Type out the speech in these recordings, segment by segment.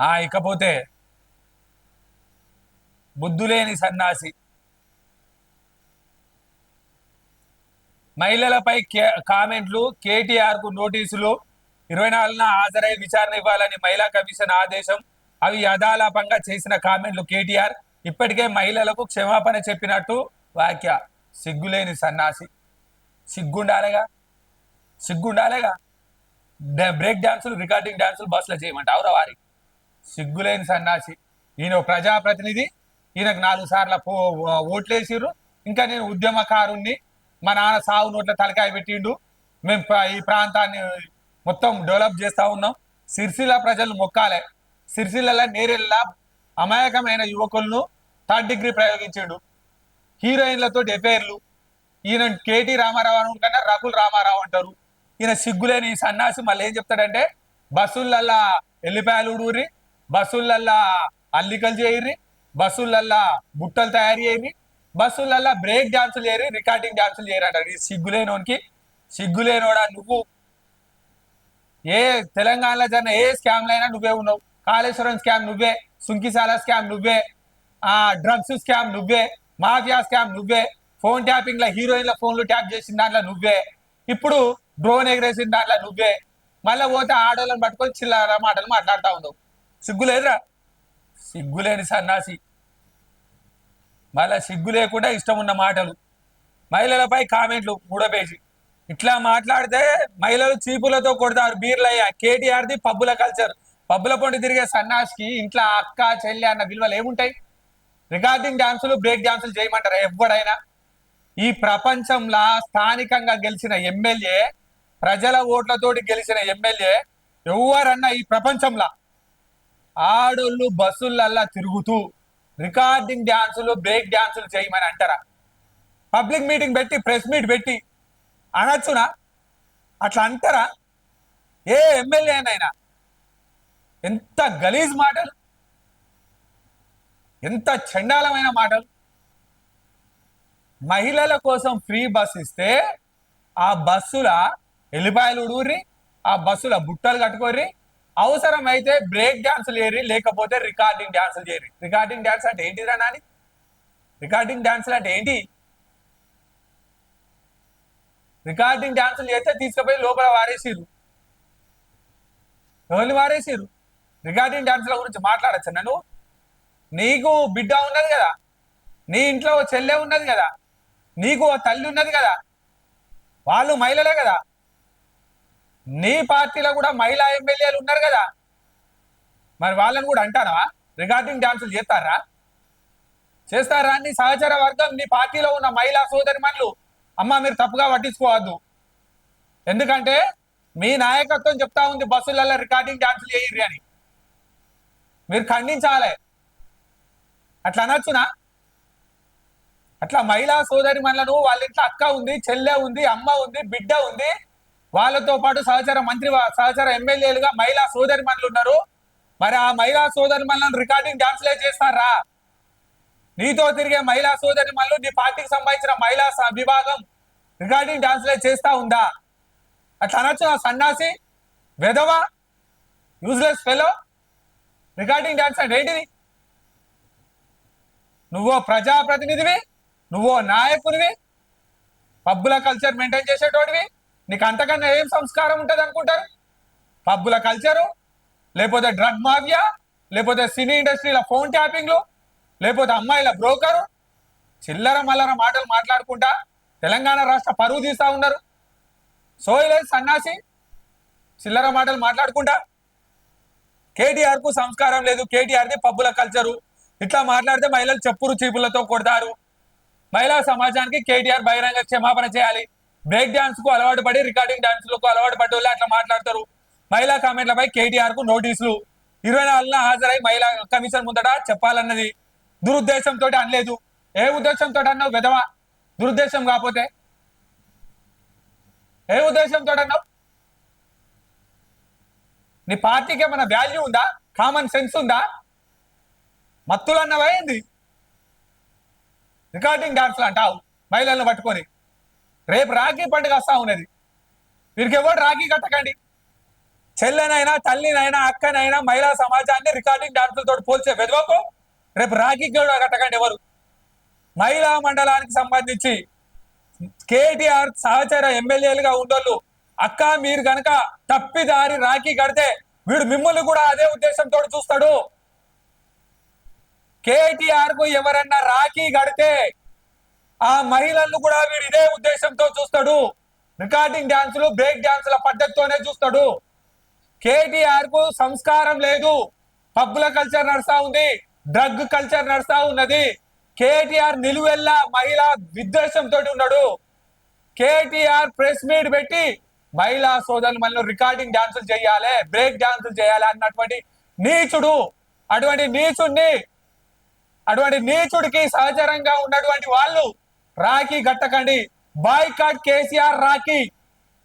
ఆ ఇకపోతే బుద్ధులేని సన్నాసి. మహిళలపై కే- కామెంట్లు కేటీఆర్కు నోటీసులు ఇరవై నాలుగున హాజరై విచారణ ఇవ్వాలని మహిళా కమిషన్ ఆదేశం అవి యథాలాపంగా చేసిన కామెంట్లు కేటీఆర్. ఇప్పటికే మహిళలకు క్షమాపణ చెప్పినట్టు వాక్య సిగ్గులేని సన్నాసి. సిగ్గుండాలేగా? సిగ్గుండాలేగా? బ్రేక్ డాన్సులు రికార్డింగ్ డాన్సులు బస్సులో చేయమంట అవురా వారి సిగ్గులేని సన్నాసి. ఈయన ఒక ప్రజాప్రతినిధి. ఈయనకు నాలుగు సార్లు పో ఓట్లేసిర్రు. ఇంకా నేను ఉద్యమకారుణ్ణి. మా నాన్న సాగు నోట్ల తలకాయ పెట్టిండు. మేము ఈ ప్రాంతాన్ని మొత్తం డెవలప్ చేస్తా ఉన్నాం. సిరిసిల్ల ప్రజలు మొక్కాలే. సిరిసిల్ల నేరెల్లా అమాయకమైన యువకులను థర్డ్ డిగ్రీ ప్రయోగించిండు. హీరోయిన్లతో ఎఫైర్లు ఈయన కేటీ రామారావు కన్నా రకుల్ రామారావు అంటారు. ఈయన సిగ్గులేని ఈ సన్నాసి మళ్ళీ ఏం చెప్తాడంటే బస్సులల్లా ఎల్లిపాయలు ఊడూరి బస్సులల్లా అల్లికలు చేయరి బస్సులల్లా బుట్టలు తయారు చేయరి బస్సులల్లా బ్రేక్ డాన్సులు చేయరి రికార్డింగ్ డాన్సులు చేయరంటారు ఈ సిగ్గులేనోనికి సిగ్గులేనోడా నువ్వు? ఏ తెలంగాణలో జరిగిన ఏ స్కామ్లు అయినా నువ్వే ఉన్నావు. కాళేశ్వరం స్కామ్ నువ్వే సుంకిశాల స్కామ్ నువ్వే ఆ డ్రగ్స్ స్కామ్ నువ్వే మాఫియా స్కామ్ నువ్వే ఫోన్ ట్యాపింగ్లో హీరోయిన్ల ఫోన్లు ట్యాప్ చేసిన దాంట్లో నువ్వే ఇప్పుడు డ్రోన్ ఎగరేసిన దాంట్లో నువ్వే మళ్ళీ పోతే ఆడోళ్ళని పట్టుకొని చిల్లర మాటలు మాట్లాడుతూ ఉన్నావు. సిగ్గులేదురా. సిగ్గులేని సన్నాసి. మళ్ళా సిగ్గు లేకుండా ఇష్టం ఉన్న మాటలు. మహిళలపై కామెంట్లు మూడో పేజీ ఇట్లా మాట్లాడితే మహిళలు చీపులతో కొడతారు. బీర్లయ్య కేటీఆర్ది పబ్బుల కల్చర్. పబ్బుల పొండి తిరిగే సన్నాసికి ఇంట్లో అక్క చెల్లి అన్న విలువలు ఏముంటాయి? రికార్డింగ్ డాన్సులు బ్రేక్ డాన్సులు చేయమంటారా ఎవడైనా ఈ ప్రపంచంలో స్థానికంగా గెలిచిన ఎమ్మెల్యే ప్రజల ఓట్లతోటి గెలిచిన ఎమ్మెల్యే ఎవరన్నా ఈ ప్రపంచంలో ఆడోళ్ళు బస్సులల్లా తిరుగుతూ రికార్డింగ్ డాన్సులు బ్రేక్ డాన్సులు చేయమని అంటారా? పబ్లిక్ మీటింగ్ పెట్టి ప్రెస్ మీట్ పెట్టి అనొచ్చునా? అట్లా అంటారా? ఏ ఎమ్మెల్యే అయినా ఎంత గలీజ్ మాటలు ఎంత చండాలమైన మాటలు. మహిళల కోసం ఫ్రీ బస్ ఇస్తే ఆ బస్సుల ఎల్లిపాయలు ఉడూరి ఆ బస్సుల బుట్టలు కట్టుకోర్రి అవసరం అయితే బ్రేక్ డాన్సులు ఏరి లేకపోతే రికార్డింగ్ డాన్సులు చేయరు రికార్డింగ్ డాన్స్ అంటే ఏంటిరా నాని? రికార్డింగ్ డాన్సులు అంటే ఏంటి? రికార్డింగ్ డాన్సులు చేస్తే తీసుకుపోయి లోపల వారేసిరు ఎవరిని వారేసిరు రికార్డింగ్ డాన్సుల గురించి మాట్లాడచ్చు నన్ను? నీకు బిడ్డ ఉన్నది కదా. నీ ఇంట్లో ఓ చెల్లె ఉన్నది కదా. నీకు ఓ తల్లి ఉన్నది కదా. వాళ్ళు మహిళలే కదా. నీ పార్టీలో కూడా మహిళా ఎమ్మెల్యేలు ఉన్నారు కదా? మరి వాళ్ళని కూడా అంటారా? రికార్డింగ్ డ్యాన్సులు చేస్తారా? చేస్తారా నీ సహచర వర్గం నీ పార్టీలో ఉన్న మహిళా సోదరిమణులు అమ్మ మీరు తప్పుగా పట్టించుకోవద్దు. ఎందుకంటే మీ నాయకత్వం చెప్తా ఉంది బస్సులలో రికార్డింగ్ డ్యాన్సులు చేయరు అని. మీరు ఖండించాలి. అట్లా అనొచ్చునా? అట్లా మహిళా సోదరి మనలను వాళ్ళ ఇంట్లో అక్క ఉంది చెల్లె ఉంది అమ్మ ఉంది బిడ్డ ఉంది వాళ్ళతో పాటు సహచర మంత్రి సహచర ఎమ్మెల్యేలుగా మహిళా సోదరి మనులు ఉన్నారు. మరి ఆ మహిళా సోదరి మనులను రికార్డింగ్ డాన్స్లే చేస్తారా? నీతో తిరిగే మహిళా సోదరి మనులు నీ పార్టీకి సంబంధించిన మహిళా స- విభాగం రికార్డింగ్ డాన్స్లే చేస్తా ఉందా? అట్లా అనొచ్చు నా సన్నాసి వెధవ యూజ్లెస్ ఫెలో రికార్డింగ్ డాన్స్ అంటే ఏంటిది? నువ్వో ప్రజాప్రతినిధివి నువ్వో నాయకునివి పబ్బుల కల్చర్ మెయింటైన్ చేసేటోడివి నీకు అంతకన్నా ఏం సంస్కారం ఉంటుంది అనుకుంటారు? పబ్బుల కల్చరు లేకపోతే డ్రగ్ మాఫియా లేకపోతే సినీ ఇండస్ట్రీల ఫోన్ ట్యాపింగ్లు లేకపోతే అమ్మాయిల బ్రోకరు చిల్లర మల్లర మాటలు మాట్లాడుకుంటా తెలంగాణ రాష్ట్ర పరువు తీస్తా ఉన్నారు. సోయలేదు సన్నాసి చిల్లర మాటలు మాట్లాడుకుంటా. కేటీఆర్కు సంస్కారం లేదు కేటీఆర్ది పబ్బుల కల్చరు ఇట్లా మాట్లాడితే మహిళలు చెప్పురు చీపులతో కొడతారు. మహిళా సమాజానికి కేటీఆర్ బహిరంగ క్షమాపణ చేయాలి. బ్రేక్ డాన్స్కు అలవాటు పడి రికార్డింగ్ డాన్స్లకు అలవాటు పడ్డ వాళ్ళు అట్లా మాట్లాడతారు. మహిళా కామెంట్లపై కేటీఆర్కు నోటీసులు. ఇరవై నాలుగున హాజరై మహిళా కమిషన్ ముందట చెప్పాలన్నది. దురుద్దేశంతో అనలేదు. ఏ ఉద్దేశంతో అన్నావు విధవా? దురుద్దేశం కాకపోతే. ఏ ఉద్దేశంతో అన్నావు? నీ పార్టీకి ఏమైనా వాల్యూ ఉందా? కామన్ సెన్స్ ఉందా? మత్తులు అన్నవా ఏంది రికార్డింగ్ డాన్స్లు అంటావు. మహిళలను పట్టుకొని. రేపు రాఖీ పండుగ వస్తా ఉన్నది. వీరికి ఎవరు రాఖీ కట్టకండి. చెల్లెనైనా తల్లినైనా అక్కనైనా మహిళా సమాజాన్ని రికార్డింగ్ డాన్సులతో పోల్చే వెదవకు రేపు రాఖీ కూడా కట్టకండి ఎవరు. మహిళా మండలానికి సంబంధించి కేటీఆర్ సహచర ఎమ్మెల్యేలుగా ఉండోళ్ళు అక్క మీరు కనుక తప్పిదారి రాఖీ కడితే వీడు మిమ్మల్ని కూడా అదే ఉద్దేశంతో చూస్తాడు. కేటీఆర్కు ఎవరన్నా రాఖీ కడితే ఆ మహిళలను కూడా వీడు ఇదే ఉద్దేశంతో చూస్తాడు. రికార్డింగ్ డాన్సులు బ్రేక్ డాన్సుల పద్ధతితోనే చూస్తాడు. కేటీఆర్కు సంస్కారం లేదు. పబ్బుల కల్చర్ నడుస్తా ఉంది. డ్రగ్ కల్చర్ నడుస్తా ఉన్నది. కేటీఆర్ నిలువెల్లా మహిళా విద్వేషంతో ఉన్నాడు. కేటీఆర్ ప్రెస్ మీట్ పెట్టి మహిళా సోదరులు మనలో రికార్డింగ్ డాన్సులు చేయాలి బ్రేక్ డాన్సులు చేయాలి అన్నటువంటి నీచుడు అటువంటి నీచుడిని అటువంటి నీచుడికి సహచరంగా ఉన్నటువంటి వాళ్ళు రాఖీ కట్టకండి. బాయ్కాట్ కేసీఆర్ రాఖీ.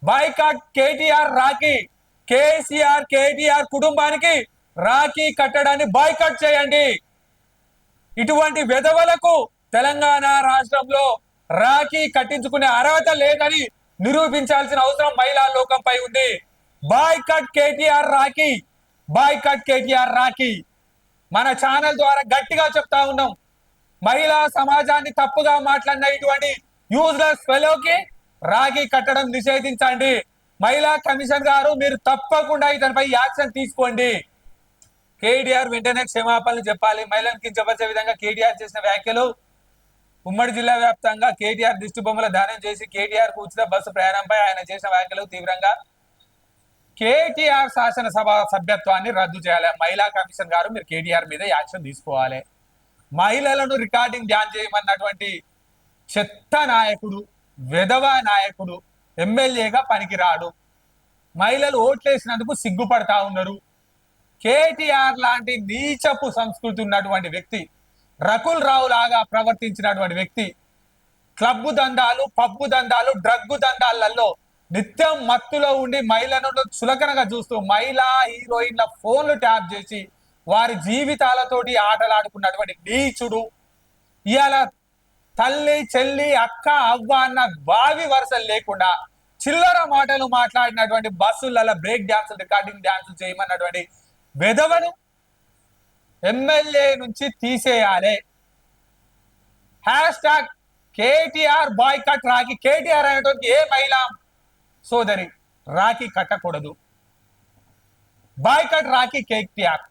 బాయ్కాట్ కేటీఆర్ రాఖీ. కేసీఆర్ కేటీఆర్ కుటుంబానికి రాఖీ కట్టడాన్ని బాయ్కాట్ చేయండి. ఇటువంటి వెధవలకు తెలంగాణ రాష్ట్రంలో రాఖీ కట్టించుకునే అర్హత లేదని నిరూపించాల్సిన అవసరం మహిళా లోకంపై ఉంది. బాయ్కట్ కేటీఆర్ రాఖీ. బాయ్కట్ కేటీఆర్ రాఖీ. మన ఛానల్ ద్వారా గట్టిగా చెప్తా ఉన్నాం. మహిళా సమాజాన్ని తప్పుగా మాట్లాడిన ఇటువంటి యూజ్లెస్ ఫెలోకి రాగి కట్టడం నిషేధించండి. మహిళా కమిషన్ గారు మీరు తప్పకుండా ఇతనిపై యాక్షన్ తీసుకోండి. కేటీఆర్ వెంటనే క్షమాపణలు చెప్పాలి. మహిళలను కించపరిచే విధంగా కేటీఆర్ చేసిన వ్యాఖ్యలు ఉమ్మడి జిల్లా వ్యాప్తంగా కేటీఆర్ దిష్టి బొమ్మల దానం చేసి కేటీఆర్కు ఉచిత బస్సు ప్రయాణంపై ఆయన చేసిన వ్యాఖ్యలు తీవ్రంగా కేటీఆర్ శాసనసభ సభ్యత్వాన్ని రద్దు చేయాలి. మహిళా కమిషన్ గారు మీరు కేటీఆర్ మీద యాక్షన్ తీసుకోవాలి. మహిళలను రికార్డింగ్ ధ్యాన్ చేయమన్నటువంటి చెత్త నాయకుడు వెధవ నాయకుడు ఎమ్మెల్యేగా పనికిరాడు. మహిళలు ఓట్లేసినందుకు సిగ్గుపడతా ఉన్నారు కేటీఆర్ లాంటి నీచపు సంస్కృతి ఉన్నటువంటి వ్యక్తి రకుల్ రావు లాగా ప్రవర్తించినటువంటి వ్యక్తి క్లబ్ దందాలు పబ్బు దందాలు డ్రగ్గు దందాలలో నిత్యం మత్తులో ఉండి మహిళలను చులకనగా చూస్తూ మహిళా హీరోయిన్ల ఫోన్లు ట్యాప్ చేసి వారి జీవితాలతోటి ఆటలాడుకున్నటువంటి నీచుడు ఇవాళ తల్లి చెల్లి అక్క అవ్వ అన్న బావి వరుసలు లేకుండా చిల్లర మాటలు మాట్లాడినటువంటి బస్సులలో బ్రేక్ డ్యాన్స్ రికార్డింగ్ డాన్సులు చేయమన్నటువంటి వెధవను ఎమ్మెల్యే నుంచి తీసేయాలి. Hashtag KTR boycott rakhi. KTR అనేటువంటి ఏ మహిళ సోదరి రాఖీ కట్టకూడదు. Boycott rakhi KTR.